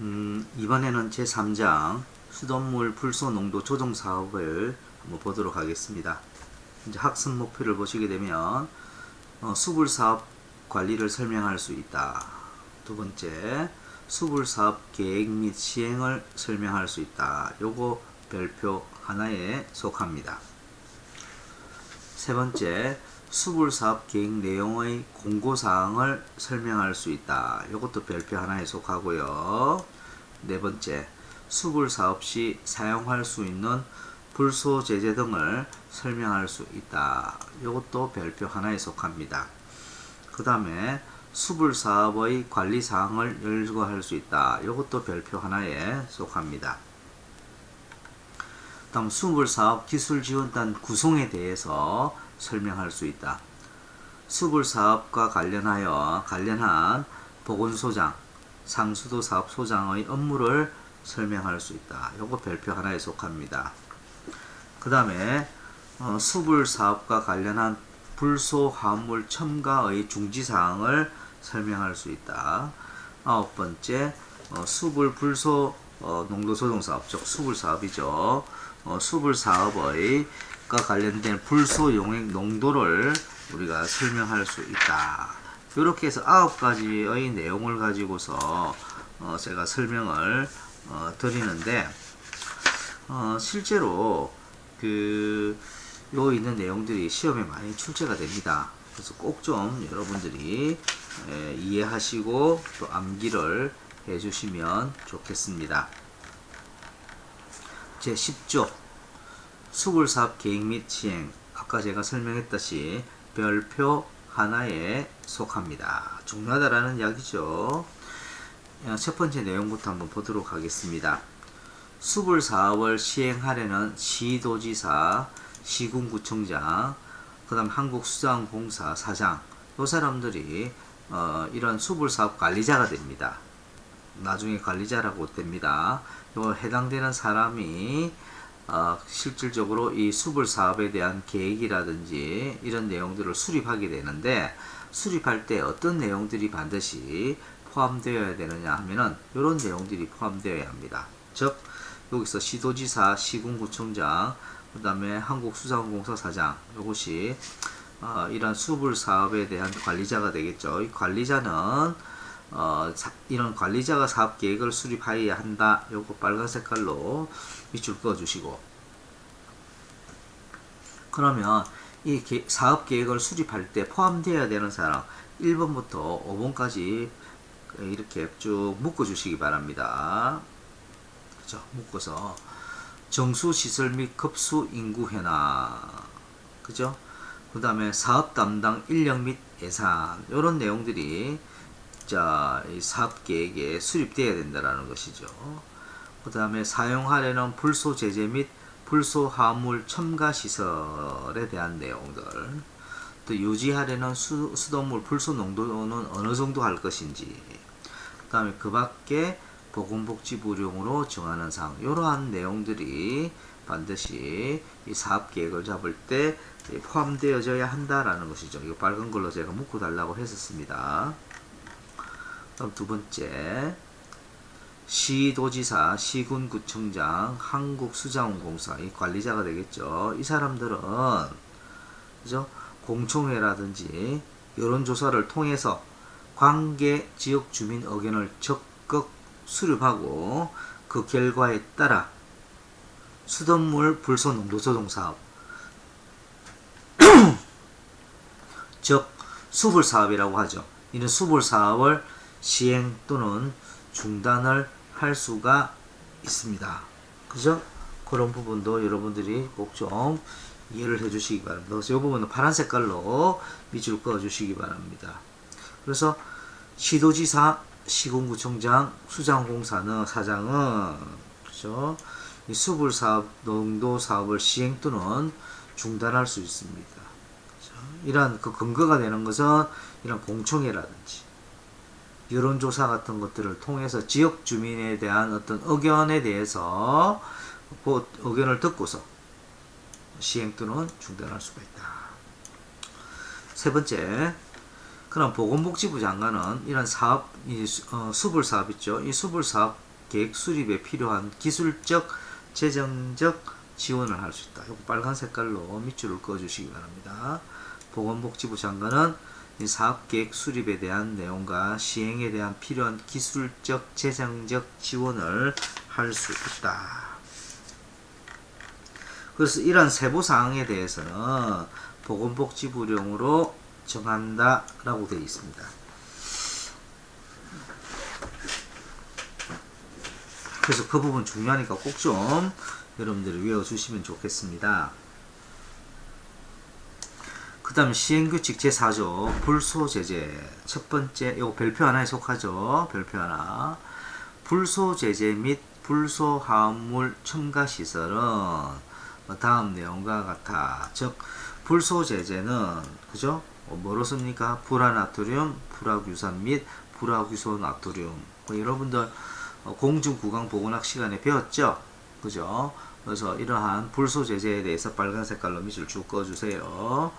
음, 이번에는 제3장 수돗물 불소 농도 조정 사업을 한번 보도록 하겠습니다. 이제 학습 목표를 보시게 되면 어, 수불 사업 관리를 설명할 수 있다. 두 번째, 수불 사업 계획 및 시행을 설명할 수 있다. 요거 별표 하나에 속합니다. 세 번째, 수불 사업 계획 내용의 공고 사항을 설명할 수 있다. 이것도 별표 하나에 속하고요. 네 번째, 수불 사업 시 사용할 수 있는 불소 제재 등을 설명할 수 있다. 이것도 별표 하나에 속합니다. 그 다음에 수불 사업의 관리 사항을 열거할 수 있다. 이것도 별표 하나에 속합니다. 다음 수불 사업 기술 지원단 구성에 대해서 설명할 수 있다. 수불 사업과 관련하여 관련한 보건소장, 상수도 사업 소장의 업무를 설명할 수 있다. 요거 별표 하나에 속합니다. 그 다음에 어, 수불 사업과 관련한 불소 화물 첨가의 중지 사항을 설명할 수 있다. 아홉 번째 어, 수불 불소 어, 농도 조정 사업, 즉 수불 사업이죠. 어, 수불 사업의 과 관련된 불소 용액 농도를 우리가 설명할 수 있다. 이렇게 해서 아홉 가지의 내용을 가지고서 어, 제가 설명을 어, 드리는데 어, 실제로 그 요 있는 내용들이 시험에 많이 출제가 됩니다. 그래서 꼭 좀 여러분들이 에, 이해하시고 또 암기를 해주시면 좋겠습니다. 제 10조 수불사업 계획 및 시행 아까 제가 설명했듯이 별표 하나에 속합니다. 중요하다라는 이야기죠. 어, 첫 번째 내용부터 한번 보도록 하겠습니다. 수불 사업을 시행하려는 시도지사, 시군구청장, 그 다음 한국수자원공사 사장, 이 사람들이 어, 이런 수불 사업 관리자가 됩니다. 나중에 관리자라고 됩니다. 요 해당되는 사람이 어, 실질적으로 이 수불 사업에 대한 계획이라든지 이런 내용들을 수립하게 되는데 수립할 때 어떤 내용들이 반드시 포함되어야 되느냐 하면은 이런 내용들이 포함되어야 합니다. 즉 여기서 시도지사, 시군구청장, 그 다음에 한국수자원공사 사장 이것이 어, 이런 수불 사업에 대한 관리자가 되겠죠. 이 관리자는 어, 사, 이런 관리자가 사업 계획을 수립하여야 한다. 요거 빨간 색깔로 밑줄 그어 주시고 그러면 이 계, 사업 계획을 수립할 때 포함되어야 되는 사람 1번부터 5번까지 이렇게 쭉 묶어 주시기 바랍니다. 그죠? 묶어서 정수 시설 및 급수 인구 현황 그죠? 그 다음에 사업 담당 인력 및 예산 이런 내용들이 자, 이 사업 계획에 수립되어야 된다라는 것이죠. 그 다음에 사용하려는 불소 제재 및 불소 화물 첨가 시설에 대한 내용들, 또 유지하려는 수, 수돗물 불소 농도는 어느 정도 할 것인지, 그 다음에 그 밖에 보건복지부용으로 정하는 사항, 이러한 내용들이 반드시 이 사업 계획을 잡을 때 포함되어져야 한다라는 것이죠. 이거 빨간 걸로 제가 묶어 달라고 했었습니다. 다음 두 번째 시도지사, 시군구청장, 한국수자원공사 이 관리자가 되겠죠. 이 사람들은 그죠? 공청회라든지 여론조사를 통해서 관계 지역 주민 의견을 적극 수립하고 그 결과에 따라 수돗물 불소 농도 조정 사업 즉 수불 사업이라고 하죠. 이는 수불 사업을 시행 또는 중단을 할 수가 있습니다. 그죠? 그런 부분도 여러분들이 꼭 좀 이해를 해 주시기 바랍니다. 그래서 이 부분은 파란 색깔로 밑줄 그어 주시기 바랍니다. 그래서 시도지사, 시군구청장, 수장공사는 사장은 그죠? 이 수불 사업, 농도 사업을 시행 또는 중단할 수 있습니다. 그죠? 이러한 그 근거가 되는 것은 이런 공청회라든지 여론조사 같은 것들을 통해서 지역 주민에 대한 어떤 의견에 대해서 그 의견을 듣고서 시행 또는 중단할 수가 있다. 세 번째, 그럼 보건복지부 장관은 이런 사업, 이 수- 어, 수불 사업 있죠. 이 수불 사업 계획 수립에 필요한 기술적, 재정적 지원을 할 수 있다. 빨간 색깔로 밑줄을 그어주시기 바랍니다. 보건복지부 장관은 이 사업계획 수립에 대한 내용과 시행에 대한 필요한 기술적, 재정적 지원을 할 수 있다. 그래서 이러한 세부 사항에 대해서는 보건복지부령으로 정한다 라고 되어 있습니다. 그래서 그 부분 중요하니까 꼭 좀 여러분들이 외워주시면 좋겠습니다. 그 다음 시행규칙 제4조 불소제재 첫 번째 이거 별표 하나에 속하죠. 별표 하나 불소제재 및 불소화합물 첨가시설은 다음 내용과 같아. 즉 불소제재는 그죠? 어, 뭐로 씁니까? 불화나트륨, 불화규산 및 불화규소 나트륨. 뭐 여러분들 어, 공중구강 보건학 시간에 배웠죠? 그죠? 그래서 이러한 불소 제재에 대해서 빨간 색깔로 밑을 쭉 꺼주세요.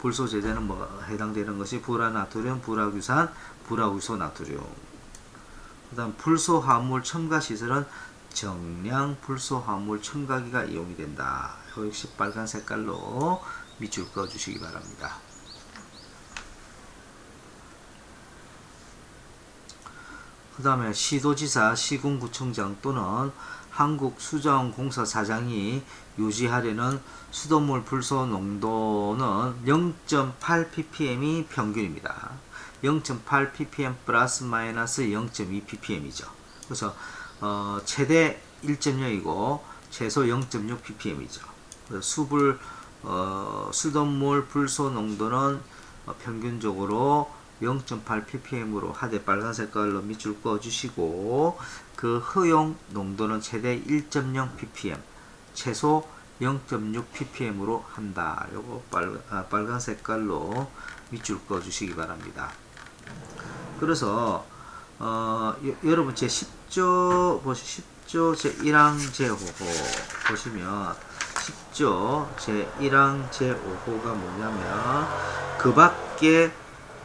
불소 제재는 뭐 해당되는 것이 불화나트륨, 불화규산, 불화규소 나트륨. 그다음 불소 화물 첨가 시설은 정량 불소 화물 첨가기가 이용이 된다. 역시 빨간 색깔로 밑줄 꺼주시기 바랍니다. 그 다음에 시도지사, 시군구청장 또는 한국수자원공사 사장이 유지하려는 수돗물 불소 농도는 0.8 ppm이 평균입니다. 0.8 ppm 플러스 마이너스 0.2 ppm이죠. 그래서 어, 최대 1.0이고 최소 0.6 ppm이죠. 수불 어, 수돗물 불소 농도는 어, 평균적으로 0.8 ppm으로 하되 빨간 색깔로 밑줄 그어 주시고 그 허용 농도는 최대 1.0 ppm 최소 0.6 ppm으로 한다. 요거 빨, 아, 빨간 색깔로 밑줄 그어 주시기 바랍니다. 그래서 어, 여, 여러분 제 10조 보시 10조 제 1항 제 5호 보시면 10조 제 1항 제 5호가 뭐냐면 그 밖에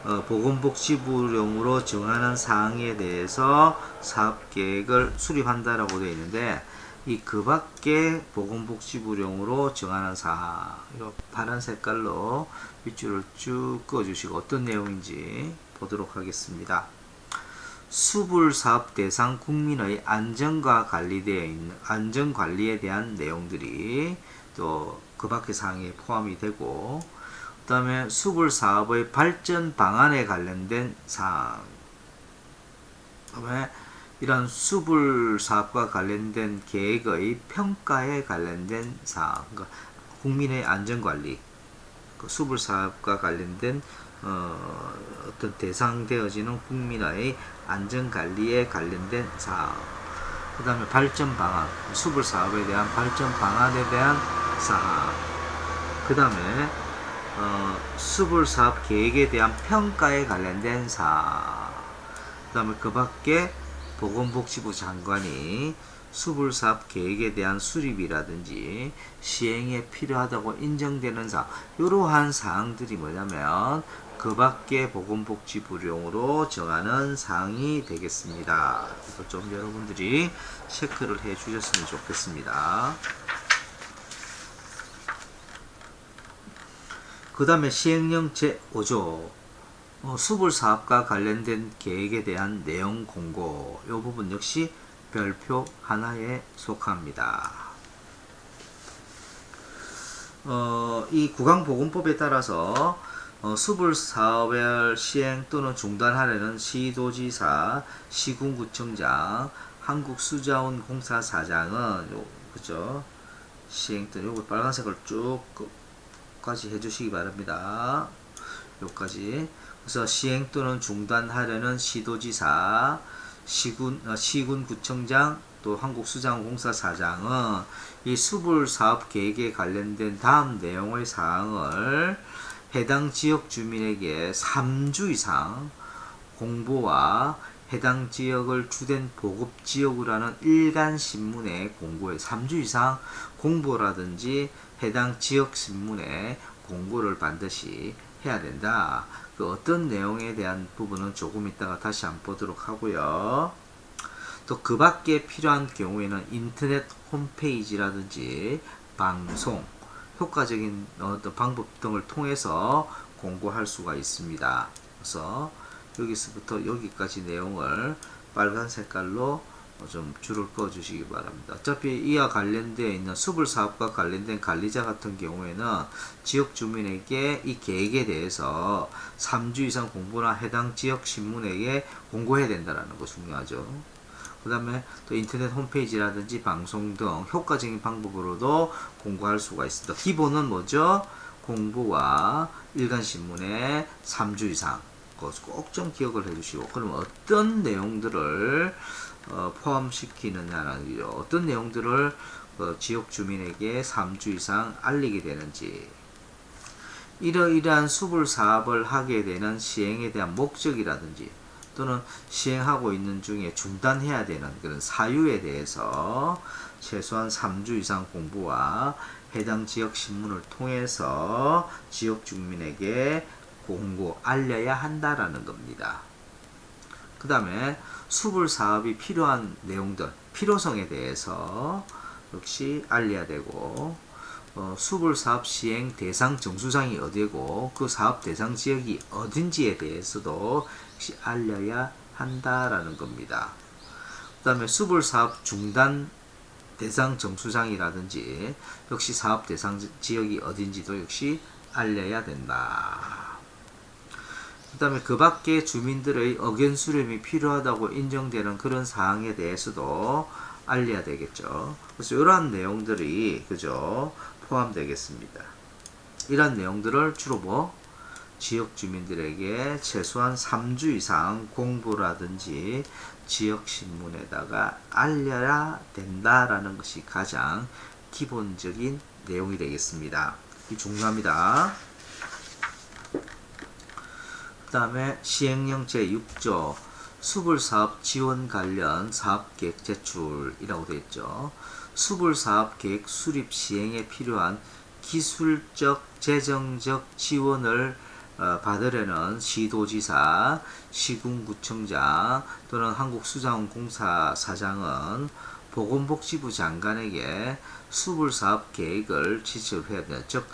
어, 보건복지부령으로 정하는 사항에 대해서 사업계획을 수립한다라고 되어 있는데 이 그 밖에 보건복지부령으로 정하는 사항 이거 파란 색깔로 밑줄을 쭉 그어주시고 어떤 내용인지 보도록 하겠습니다. 수불 사업 대상 국민의 안전과 관리되어 있는 안전 관리에 대한 내용들이 또 그 밖의 사항에 포함이 되고 그 다음에 수불 사업의 발전 방안에 관련된 사항. 그 다음에 이런 수불 사업과 관련된 계획의 평가에 관련된 사항. 그러니까 국민의 안전관리 그 수불 사업과 관련된 어, 어떤 대상되어지는 국민의 안전관리에 관련된 사항. 그 다음에 발전 방안 수불 사업에 대한 발전 방안에 대한 사항. 그 다음에 어, 수불 사업 계획에 대한 평가에 관련된 사항 그 다음에 그 밖에 보건복지부 장관이 수불 사업 계획에 대한 수립이라든지 시행에 필요하다고 인정되는 사항 이러한 사항들이 뭐냐면 그 밖에 보건복지부령으로 정하는 사항이 되겠습니다. 이거 좀 여러분들이 체크를 해 주셨으면 좋겠습니다. 그 다음에 시행령 제5조 어, 수불 사업과 관련된 계획에 대한 내용 공고 이 부분 역시 별표 하나에 속합니다. 어, 이 구강보건법에 따라서 어, 수불 사업을 시행 또는 중단하려는 시도지사, 시군구청장, 한국수자원공사 사장은 요 그죠? 시행 또는 요거 빨간색을 쭉 까지 해주시기 바랍니다. 요까지. 그래서 시행 또는 중단하려는 시도지사, 시군, 어, 시군구청장, 또 한국수자원공사 사장은 이 수불 사업 계획에 관련된 다음 내용의 사항을 해당 지역 주민에게 3주 이상 공보와 해당 지역을 주된 보급 지역으로 하는 일간 신문에 공고에 3주 이상 공보라든지 해당 지역 신문에 공고를 반드시 해야 된다. 그 어떤 내용에 대한 부분은 조금 이따가 다시 한번 보도록 하고요. 또 그 밖에 필요한 경우에는 인터넷 홈페이지라든지 방송, 효과적인 어떤 방법 등을 통해서 공부할 수가 있습니다. 그래서 여기서부터 여기까지 내용을 빨간 색깔로 좀 줄을 그어 주시기 바랍니다. 어차피 이와 관련되어 있는 수불 사업과 관련된 관리자 같은 경우에는 지역 주민에게 이 계획에 대해서 3주 이상 공부나 해당 지역 신문에게 공고해야 된다는 거 중요하죠. 그 다음에 또 인터넷 홈페이지라든지 방송 등 효과적인 방법으로도 공부할 수가 있습니다. 기본은 뭐죠? 공부와 일간신문에 3주 이상 꼭 좀 기억을 해주시고 그럼 어떤 내용들을 어, 포함시키느냐는 거 어떤 내용들을 어, 지역 주민에게 3주 이상 알리게 되는지 이러이러한 수불 사업을 하게 되는 시행에 대한 목적이라든지 또는 시행하고 있는 중에 중단해야 되는 그런 사유에 대해서 최소한 3주 이상 공부와 해당 지역 신문을 통해서 지역 주민에게 공고 알려야 한다라는 겁니다. 그 다음에 수불 사업이 필요한 내용들, 필요성에 대해서 역시 알려야 되고, 어, 수불 사업 시행 대상 정수장이 어디고 그 사업 대상 지역이 어딘지에 대해서도 역시 알려야 한다라는 겁니다. 그 다음에 수불 사업 중단 대상 정수장이라든지 역시 사업 대상 지역이 어딘지도 역시 알려야 된다. 그 다음에 그 밖에 주민들의 의견 수렴이 필요하다고 인정되는 그런 사항에 대해서도 알려야 되겠죠. 그래서 이러한 내용들이 그죠 포함되겠습니다. 이러한 내용들을 주로 뭐 지역 주민들에게 최소한 3주 이상 공부라든지 지역 신문에다가 알려야 된다라는 것이 가장 기본적인 내용이 되겠습니다. 이 중요합니다. 그 다음에 시행령 제6조 수불사업 지원 관련 사업계획 제출이라고 되어 있죠. 수불사업 계획 수립 시행에 필요한 기술적, 재정적 지원을 어, 받으려는 시도지사, 시군구청장 또는 한국수자원공사 사장은 보건복지부 장관에게 수불사업 계획을 지출해야 돼요. 즉,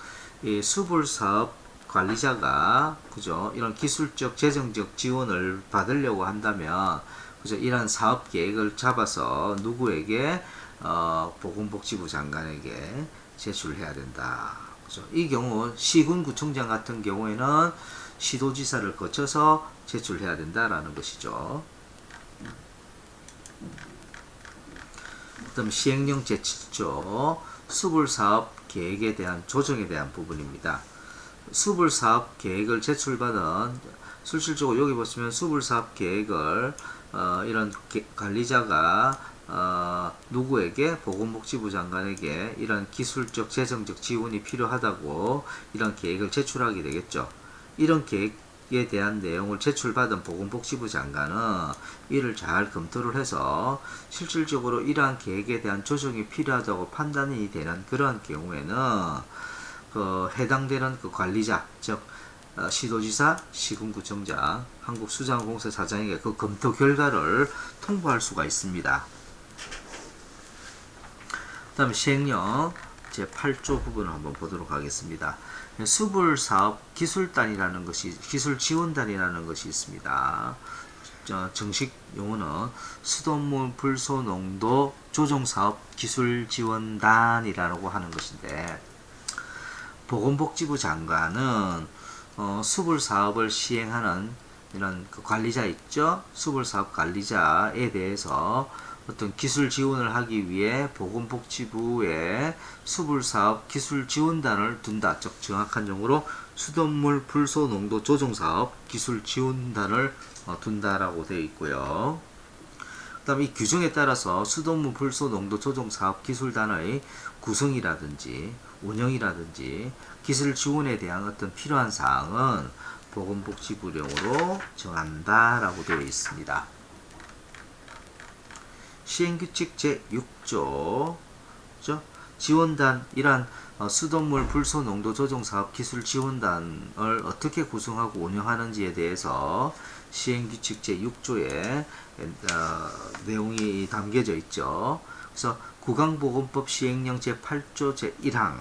이 수불사업 관리자가 그죠 이런 기술적 재정적 지원을 받으려고 한다면 그죠 이런 사업 계획을 잡아서 누구에게 어, 보건복지부 장관에게 제출해야 된다. 그죠 이 경우 시군구청장 같은 경우에는 시도지사를 거쳐서 제출해야 된다라는 것이죠. 그다음 시행령 제7조 수불사업 계획에 대한 조정에 대한 부분입니다. 수불 사업 계획을 제출받은 실질적으로 여기 보시면 수불 사업 계획을 어, 이런 게, 관리자가 어, 누구에게 보건복지부 장관에게 이런 기술적 재정적 지원이 필요하다고 이런 계획을 제출하게 되겠죠. 이런 계획에 대한 내용을 제출받은 보건복지부 장관은 이를 잘 검토를 해서 실질적으로 이러한 계획에 대한 조정이 필요하다고 판단이 되는 그런 경우에는 그 해당되는 그 관리자, 즉 어, 시도지사, 시군구청장, 한국수자원공사 사장에게 그 검토 결과를 통보할 수가 있습니다. 그 다음에 시행령 제8조 부분을 한번 보도록 하겠습니다. 수불사업 기술단이라는 것이, 기술지원단이라는 것이 있습니다. 정식 용어는 수돗물 불소 농도 조정사업 기술지원단이라고 하는 것인데, 보건복지부 장관은 어, 수불 사업을 시행하는 이런 그 관리자 있죠? 수불 사업 관리자에 대해서 어떤 기술 지원을 하기 위해 보건복지부에 수불 사업 기술 지원단을 둔다. 즉 정확한 용어로 수돗물 불소 농도 조정 사업 기술 지원단을 어, 둔다라고 되어 있고요. 그다음 이 규정에 따라서 수돗물 불소 농도 조정 사업 기술단의 구성이라든지 운영이라든지 기술 지원에 대한 어떤 필요한 사항은 보건복지부령으로 정한다라고 되어 있습니다. 시행규칙 제6조 죠? 지원단 이란 어, 수돗물 불소 농도 조정 사업 기술 지원단을 어떻게 구성하고 운영하는지에 대해서 시행 규칙 제 6조에 어, 내용이 담겨져 있죠. 그래서 구강보건법 시행령 제 8조 제 1항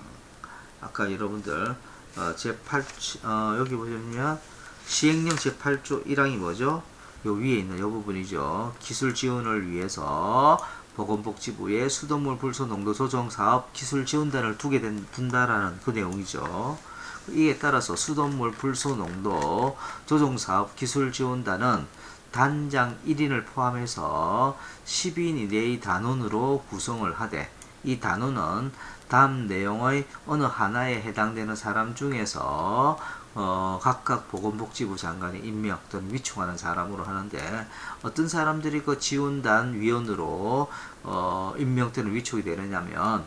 아까 여러분들 어, 제 8, 어, 여기 보시면 시행령 제 8조 1항이 뭐죠? 요 위에 있는 요 부분이죠. 기술 지원을 위해서 보건복지부에 수돗물 불소 농도 조정 사업 기술 지원단을 두게 된, 둔다라는 그 내용이죠. 이에 따라서 수돗물 불소 농도 조정 사업 기술 지원단은 단장 1인을 포함해서 10인 이내의 단원으로 구성을 하되 이 단원은 다음 내용의 어느 하나에 해당되는 사람 중에서 어, 각각 보건복지부 장관이 임명 또는 위촉하는 사람으로 하는데 어떤 사람들이 그 지원단 위원으로 어, 임명 또는 위촉이 되느냐면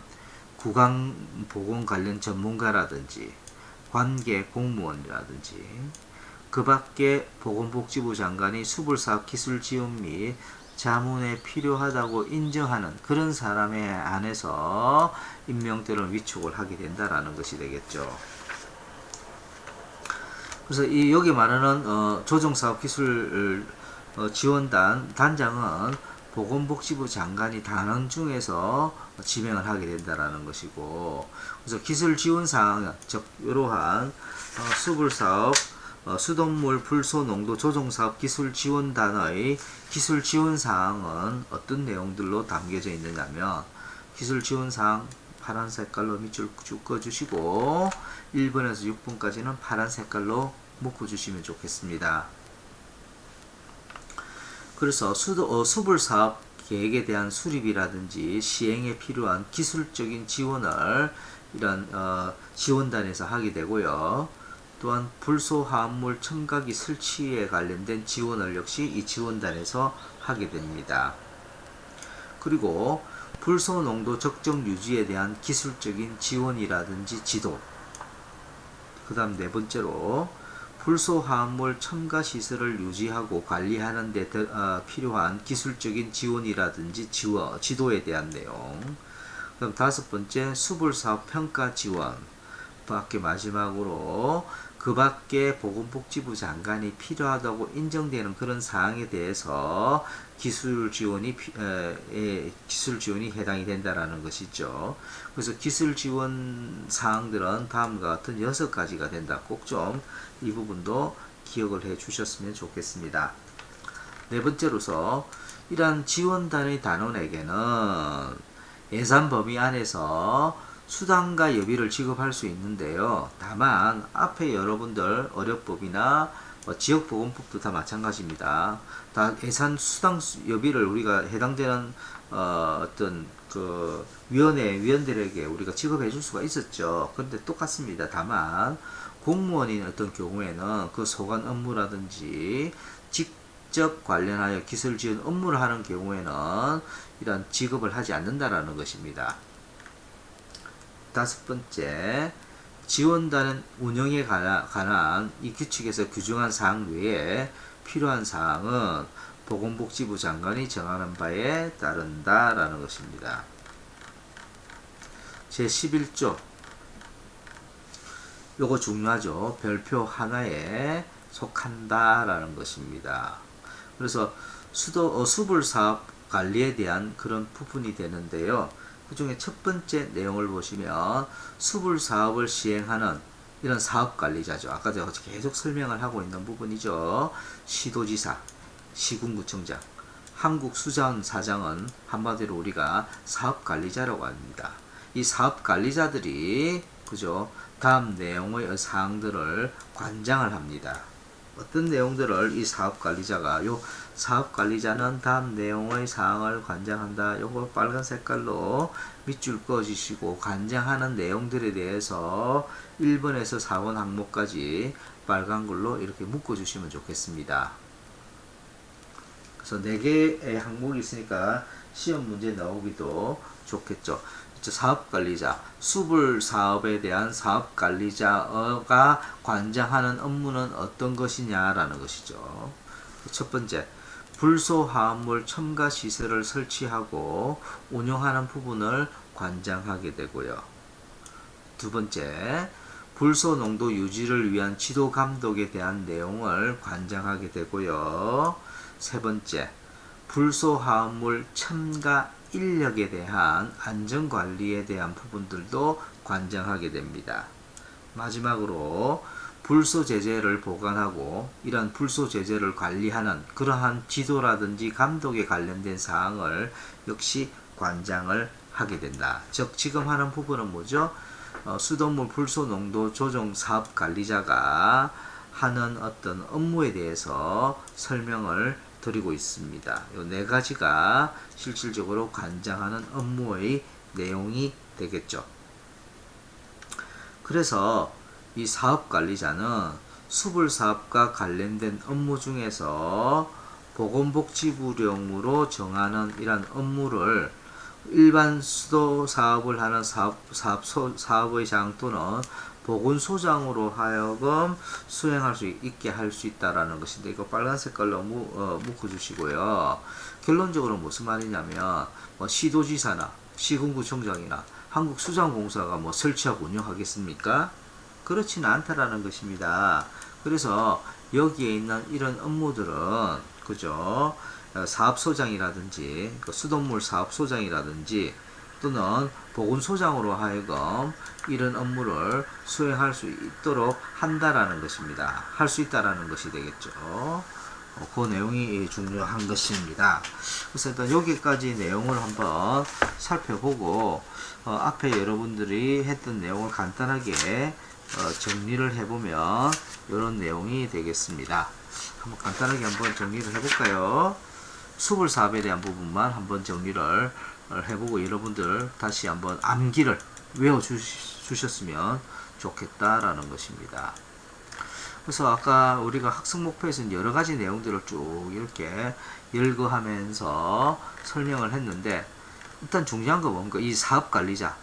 구강 보건 관련 전문가라든지 관계 공무원이라든지 그 밖에 보건복지부 장관이 수불사업 기술 지원 및 자문에 필요하다고 인정하는 그런 사람에 안에서 임명 또는 위촉을 하게 된다라는 것이 되겠죠. 그래서 이 여기 말하는 어, 조정사업 기술 어, 지원단 단장은 보건복지부 장관이 단원 중에서 지명을 하게 된다라는 것이고 그래서 기술 지원 사항 즉 이러한 어, 수불 사업 어, 수돗물 불소 농도 조정 사업 기술 지원단의 기술 지원 사항은 어떤 내용들로 담겨져 있느냐면 기술 지원 사항 파란 색깔로 밑줄 쭉 그어주시고 1번에서 6번까지는 파란 색깔로 묶어주시면 좋겠습니다. 그래서 수도, 어, 수불 사업 계획에 대한 수립이라든지 시행에 필요한 기술적인 지원을 이런 어, 지원단에서 하게 되고요. 또한 불소화합물 첨가기 설치에 관련된 지원을 역시 이 지원단에서 하게 됩니다. 그리고 불소 농도 적정 유지에 대한 기술적인 지원이라든지 지도. 그 다음 네 번째로 불소화합물 첨가 시설을 유지하고 관리하는 데 어, 필요한 기술적인 지원이라든지 지원, 지도에 대한 내용. 그럼 다섯 번째 수불사업 평가 지원. 밖에 마지막으로 그 밖에 보건복지부 장관이 필요하다고 인정되는 그런 사항에 대해서 기술 지원이 에, 에, 기술 지원이 해당이 된다라는 것이죠. 그래서 기술 지원 사항들은 다음과 같은 여섯 가지가 된다. 꼭 좀 이 부분도 기억을 해 주셨으면 좋겠습니다. 네 번째로서 이러한 지원단의 단원에게는 예산 범위 안에서 수당과 여비를 지급할 수 있는데요. 다만 앞에 여러분들 어렵법이나 뭐 지역보건법도 다 마찬가지입니다. 다 예산 수당 여비를 우리가 해당되는 어, 어떤 그 위원회 위원들에게 우리가 지급해 줄 수가 있었죠. 그런데 똑같습니다. 다만 공무원인 어떤 경우에는 그 소관 업무라든지 직접 관련하여 기술 지원 업무를 하는 경우에는 이런 지급을 하지 않는다라는 것입니다. 다섯 번째, 지원단은 운영에 관한 이 규칙에서 규정한 사항 외에 필요한 사항은 보건복지부 장관이 정하는 바에 따른다라는 것입니다. 제 11조 요거 중요하죠. 별표 하나에 속한다라는 것입니다. 그래서 수도 어, 수불 사업 관리에 대한 그런 부분이 되는데요. 그 중에 첫 번째 내용을 보시면 수불 사업을 시행하는 이런 사업 관리자죠. 아까 제가 계속 설명을 하고 있는 부분이죠. 시도지사, 시군구청장, 한국수자원 사장은 한마디로 우리가 사업 관리자라고 합니다. 이 사업 관리자들이 그죠? 다음 내용의 사항들을 관장을 합니다. 어떤 내용들을 이 사업 관리자가 요 사업 관리자는 다음 내용의 사항을 관장한다. 요거 빨간 색깔로 밑줄 그어 주시고 관장하는 내용들에 대해서 1번에서 4번 항목까지 빨간 걸로 이렇게 묶어 주시면 좋겠습니다. 그래서 4개의 항목이 있으니까 시험 문제 나오기도 좋겠죠. 사업관리자, 수불 사업에 대한 사업관리자가 관장하는 업무는 어떤 것이냐라는 것이죠. 첫 번째, 불소 화합물 첨가 시설을 설치하고 운영하는 부분을 관장하게 되고요. 두 번째, 불소 농도 유지를 위한 지도 감독에 대한 내용을 관장하게 되고요. 세 번째, 불소 화합물 첨가 인력에 대한 안전 관리에 대한 부분들도 관장하게 됩니다. 마지막으로 불소 제재를 보관하고 이러한 불소 제재를 관리하는 그러한 지도라든지 감독에 관련된 사항을 역시 관장을 하게 된다. 즉 지금 하는 부분은 뭐죠? 어, 수돗물 불소 농도 조정 사업 관리자가 하는 어떤 업무에 대해서 설명을 드리고 있습니다. 이 네 가지가 실질적으로 관장하는 업무의 내용이 되겠죠. 그래서 이 사업 관리자는 수불 사업과 관련된 업무 중에서 보건복지부령으로 정하는 이러한 업무를 일반 수도 사업을 하는 사업, 사업, 소, 사업의 장 또는 보건소장으로 하여금 수행할 수 있게 할 수 있다라는 것인데 이거 빨간 색깔로 무, 어, 묶어주시고요. 결론적으로 무슨 말이냐면 뭐 시도지사나 시군구청장이나 한국수장공사가 뭐 설치하고 운영하겠습니까? 그렇지는 않다라는 것입니다. 그래서 여기에 있는 이런 업무들은 그죠? 어, 사업소장이라든지 그 수돗물 사업소장이라든지 또는 보건소장으로 하여금 이런 업무를 수행할 수 있도록 한다라는 것입니다. 할 수 있다라는 것이 되겠죠. 어, 그 내용이 중요한 것입니다. 그래서 일단 여기까지 내용을 한번 살펴보고 어, 앞에 여러분들이 했던 내용을 간단하게 어, 정리를 해보면 이런 내용이 되겠습니다. 한번 간단하게 한번 정리를 해볼까요? 수불 사업에 대한 부분만 한번 정리를 해보고 여러분들 다시 한번 암기를 외워 주셨으면 좋겠다라는 것입니다. 그래서 아까 우리가 학습 목표에서는 여러 가지 내용들을 쭉 이렇게 열거하면서 설명을 했는데 일단 중요한 거 뭔가 이 사업 관리자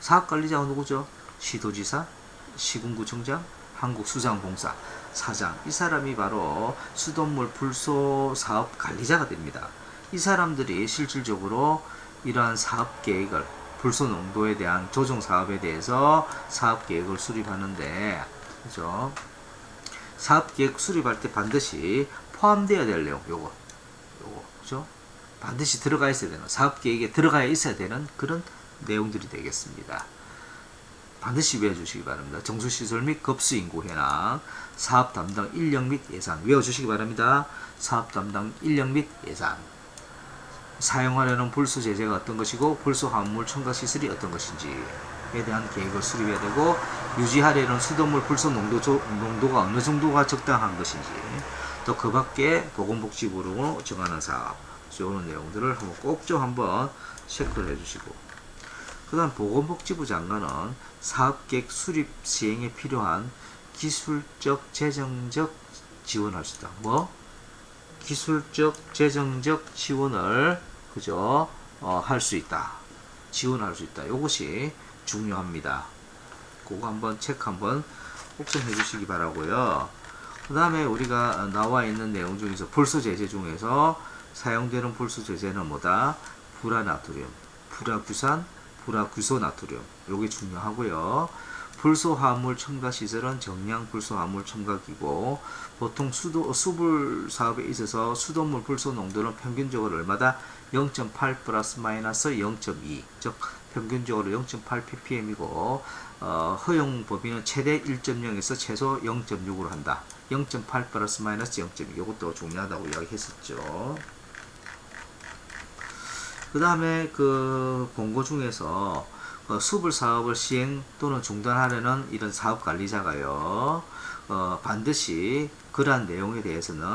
사업 관리자가 누구죠? 시도지사, 시군구청장, 한국수장공사 사장 이 사람이 바로 수돗물 불소 사업 관리자가 됩니다. 이 사람들이 실질적으로 이러한 사업 계획을 불소 농도에 대한 조정 사업에 대해서 사업 계획을 수립하는데 그죠? 사업 계획 수립할 때 반드시 포함되어야 될 내용 요거 요거 그죠? 반드시 들어가 있어야 되는 사업 계획에 들어가야 있어야 되는 그런 내용들이 되겠습니다. 반드시 외워주시기 바랍니다. 정수시설 및 급수인구 현황, 사업 담당 인력 및 예산 외워주시기 바랍니다. 사업 담당 인력 및 예산 사용하려는 불수 제재가 어떤 것이고 불수 화물 첨가 시설이 어떤 것인지에 대한 계획을 수립해야 되고 유지하려는 수돗물 불소 농도 조, 농도가 어느 정도가 적당한 것인지 또 그 밖에 보건복지부로 정하는 사업 이런 내용들을 한번 꼭 좀 한번 체크를 해주시고 그 다음 보건복지부 장관은 사업계획 수립 시행에 필요한 기술적 재정적 있다. 뭐? 기술적 재정적 지원을 그죠? 어, 할 수 있다. 지원할 수 있다. 이것이 중요합니다. 그거 한번 체크 한번 꼭좀 해주시기 바라고요. 그 다음에 우리가 나와 있는 내용 중에서 불소 제재 중에서 사용되는 불소 제재는 뭐다? 불화나트륨, 불화규산, 불화규소 나트륨. 요게 중요하고요. 불소 화합물 첨가 시설은 정량 불소 화합물 첨가기고 보통 수도 수불 사업에 있어서 수돗물 불소 농도는 평균적으로 얼마다 0.8 플러스 마이너스 0.2, 즉 평균적으로 0.8 ppm이고 어, 허용 범위는 최대 1.0에서 최소 0.6으로 한다. 0.8 플러스 마이너스 0.2 이것도 중요하다고 이야기했었죠. 그 다음에 그 공고 중에서 어, 수불 사업을 시행 또는 중단하려는 이런 사업 관리자가요, 어, 반드시 그러한 내용에 대해서는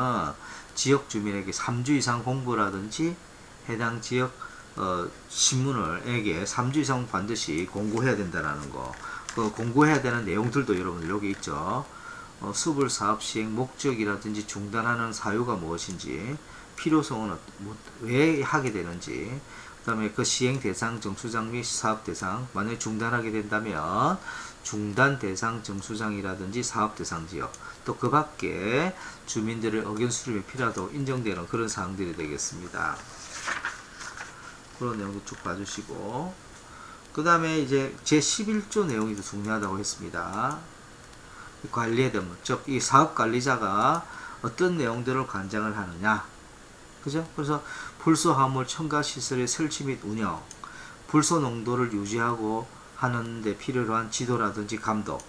지역 주민에게 3주 이상 공부라든지 해당 지역 어, 신문을에게 3주 이상 반드시 공고해야 된다라는 거. 그 공고해야 되는 내용들도 여러분들 여기 있죠. 어, 수불 사업 시행 목적이라든지 중단하는 사유가 무엇인지, 필요성은 뭐, 왜 하게 되는지, 그 다음에 그 시행 대상 정수장 및 사업 대상, 만약에 중단하게 된다면, 중단 대상 정수장이라든지 사업 대상 지역, 또 그 밖에 주민들의 의견 수립이 필요하다고 인정되는 그런 사항들이 되겠습니다. 그런 내용도 쭉 봐주시고, 그 다음에 이제 제 11조 내용이 더 중요하다고 했습니다. 이 관리에 대한 즉, 이 사업 관리자가 어떤 내용들을 관장을 하느냐. 그죠? 그래서 불소 화물 첨가 시설의 설치 및 운영, 불소 농도를 유지하고 하는 데 필요로 한 지도라든지 감독,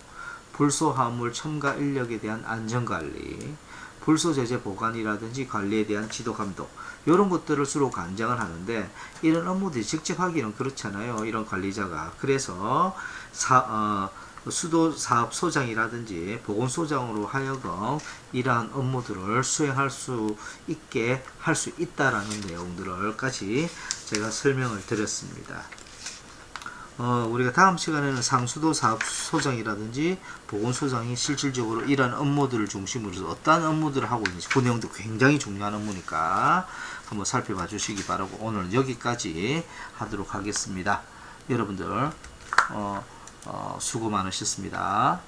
불소 화물 첨가 인력에 대한 안전 관리, 불소 제재 보관이라든지 관리에 대한 지도 감독 이런 것들을 주로 관장을 하는데 이런 업무들이 직접 하기는 그렇잖아요. 이런 관리자가 그래서 사, 어, 수도 사업 소장이라든지 보건소장으로 하여금 이러한 업무들을 수행할 수 있게 할 수 있다라는 내용들을까지 제가 설명을 드렸습니다. 어, 우리가 다음 시간에는 상수도 사업 소장이라든지 보건소장이 실질적으로 이러한 업무들을 중심으로 해서 어떠한 업무들을 하고 있는지 그 내용도 굉장히 중요한 업무니까 한번 살펴봐 주시기 바라고 오늘 여기까지 하도록 하겠습니다. 여러분들 어, 어, 수고 많으셨습니다.